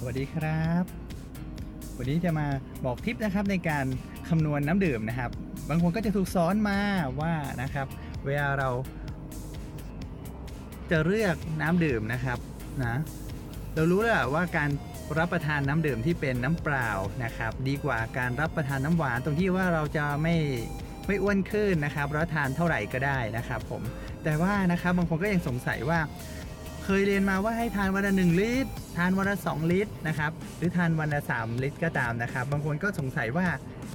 สวัสดีครับ วันนี้จะมาบอกทิปนะครับในการคำนวณน้ำดื่มนะครับ บางคนก็จะถูกสอนมาว่านะครับ เวลาเรา จะเลือกน้ำดื่มนะครับนะเรารู้แล้วว่าการรับประทานน้ำดื่มที่เป็นน้ำเปล่านะครับ ดีกว่าการรับประทานน้ำหวานตรงที่ว่าเราจะไม่ไม่อ้วนขึ้นนะครับแล้วทานเท่าไหร่ก็ได้นะครับ ผม แต่ว่านะครับบางคนก็ยังสงสัยว่า เคยเรียนมาว่าให้ทานวันละหนึ่งลิตร ทานวันละสองลิตรนะครับ หรือทานวันละสามลิตรก็ตามนะครับ บางคนก็สงสัยว่า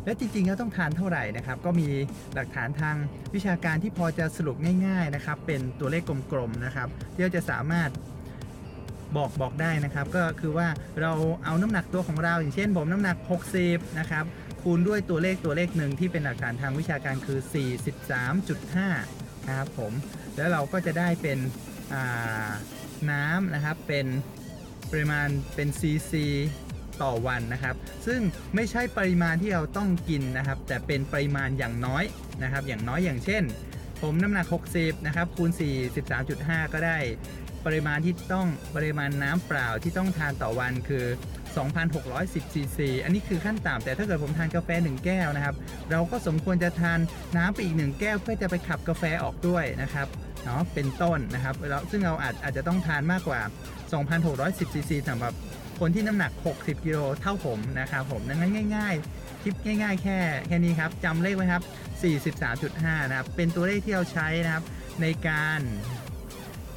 แล้วจริงๆแล้วต้องทานเท่าไหร่นะครับ ก็มีหลักฐานทางวิชาการที่พอจะสรุปง่ายๆนะครับ เป็นตัวเลขกลมๆนะครับที่เราจะสามารถบอกบอกได้นะครับ ก็คือว่าเราเอาน้ำหนักตัวของเรา อย่างเช่นผมน้ำหนัก 60 นะครับ คูณด้วยตัวเลขตัวเลขหนึ่งที่เป็นหลักฐานทางวิชาการคือ 43.5 นะครับผม แล้วเราก็จะได้เป็นอ่า น้ำนะครับ เป็นปริมาณเป็น cc ต่อวันนะครับ ซึ่งไม่ใช่ปริมาณที่เราต้องกินนะครับ แต่เป็นปริมาณอย่างน้อยนะครับ อย่างน้อยอย่างเช่น ผมน้ำหนัก 60 นะครับ คูณ 43.5 ก็ได้ ปริมาณที่ต้องปริมาณน้ำเปล่าที่ต้องทานต่อวันคือ 2,610ซีซีอันนี้คือขั้นต่ำแต่ถ้าเกิดผมทานกาแฟ 1 แก้วนะครับ เราก็สมควรจะทานน้ำไปอีก 1 แก้ว เพื่อจะไปขับกาแฟออกด้วยนะครับ เนาะเป็นต้นนะครับแล้วซึ่งเราอาจอาจจะต้องทานมากกว่า 2,610ซีซีสำหรับคนที่น้ำหนัก 60 กิโลเท่าผมนะครับผมดังนั้นง่าย ๆ คลิปง่าย ๆ แค่แค่นี้ครับจำเลขไว้ครับ 43.5 นะครับ เป็นตัวเลขที่เราใช้นะครับในการ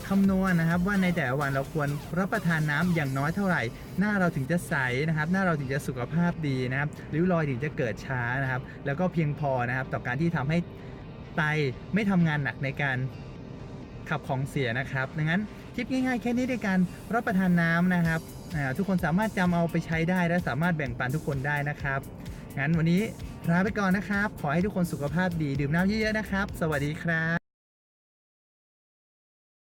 คำนวณนะครับว่าในแต่ละวันเราควรรับประทานน้ำอย่างน้อยเท่าไหร่ หน้าเราถึงจะใสนะครับ หน้าเราถึงจะสุขภาพดีนะครับริ้วรอยถึงจะเกิดช้านะครับ แล้วก็เพียงพอนะครับ ต่อการที่ทำให้ไตไม่ทำงานหนักในการ ขับของเสียนะครับดังนั้นทิปง่ายๆแค่นี้ในการรับประทานน้ำนะครับทุกคนสามารถจำเอาไปใช้ได้และสามารถแบ่งปันทุกคนได้นะครับงั้นวันนี้ลาไปก่อนนะครับ ขอให้ทุกคนสุขภาพดีดื่มน้ำเยอะๆนะครับ สวัสดีครับ